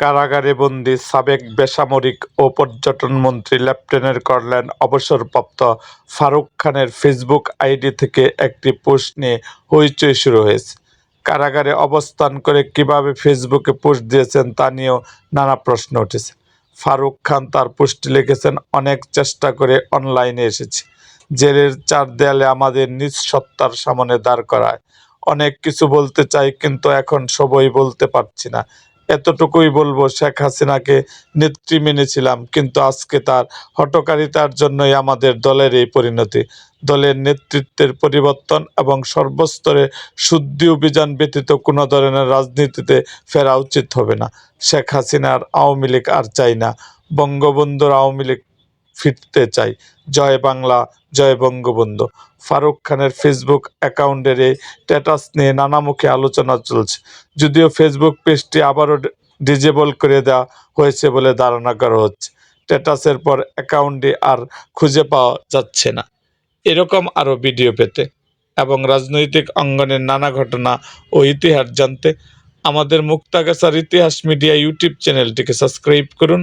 কারাগারে বন্দী সাবেক বেসামরিক ও পর্যটন মন্ত্রী লেফটেন্যান্ট কর্নেল অবসরপ্রাপ্ত ফারুক খানের ফেসবুক আইডি থেকে একটি পোস্ট নিয়ে হইচই শুরু হয়েছে। কারাগারে অবস্থান করে কীভাবে ফেসবুকে পোস্ট দিয়েছেন তা নিয়েও নানা প্রশ্ন উঠেছে। ফারুক খান তার পোস্টে লিখেছেন, অনেক চেষ্টা করে অনলাইনে এসেছি। জেলের চার দেয়ালে আমাদের নিজ সত্তার সামনে দাঁড় করায়। অনেক কিছু বলতে চাই, কিন্তু এখন সবই বলতে পারছি না। এতটুকুই বলব, শেখ হাসিনাকে নেত্রী মেনেছিলাম, কিন্তু আজকে তার হটকারিতার জন্যই আমাদের দলের এই পরিণতি। দলের নেতৃত্বের পরিবর্তন এবং সর্বস্তরে শুদ্ধি অভিযান ব্যতীত কোনো ধরনের রাজনীতিতে ফেরা উচিত হবে না। শেখ হাসিনার আওয়ামী লীগ আর চাই না। বঙ্গবন্ধুর আওয়ামী লীগ ফিরতে চাই। জয় বাংলা, জয় বঙ্গবন্ধু। ফারুক খানের ফেসবুক অ্যাকাউন্টের এই স্ট্যাটাস নিয়ে নানামুখী আলোচনা চলছে। যদিও ফেসবুক পেজটি আবারও ডিজেবল করে দেওয়া হয়েছে বলে ধারণা করা হচ্ছে। স্ট্যাটাসের পর অ্যাকাউন্টটি আর খুঁজে পাওয়া যাচ্ছে না। এরকম আরও ভিডিও পেতে এবং রাজনৈতিক অঙ্গনের নানা ঘটনা ও ইতিহাস জানতে আমাদের মুক্তাগাছার ইতিহাস মিডিয়া ইউটিউব চ্যানেলটিকে সাবস্ক্রাইব করুন।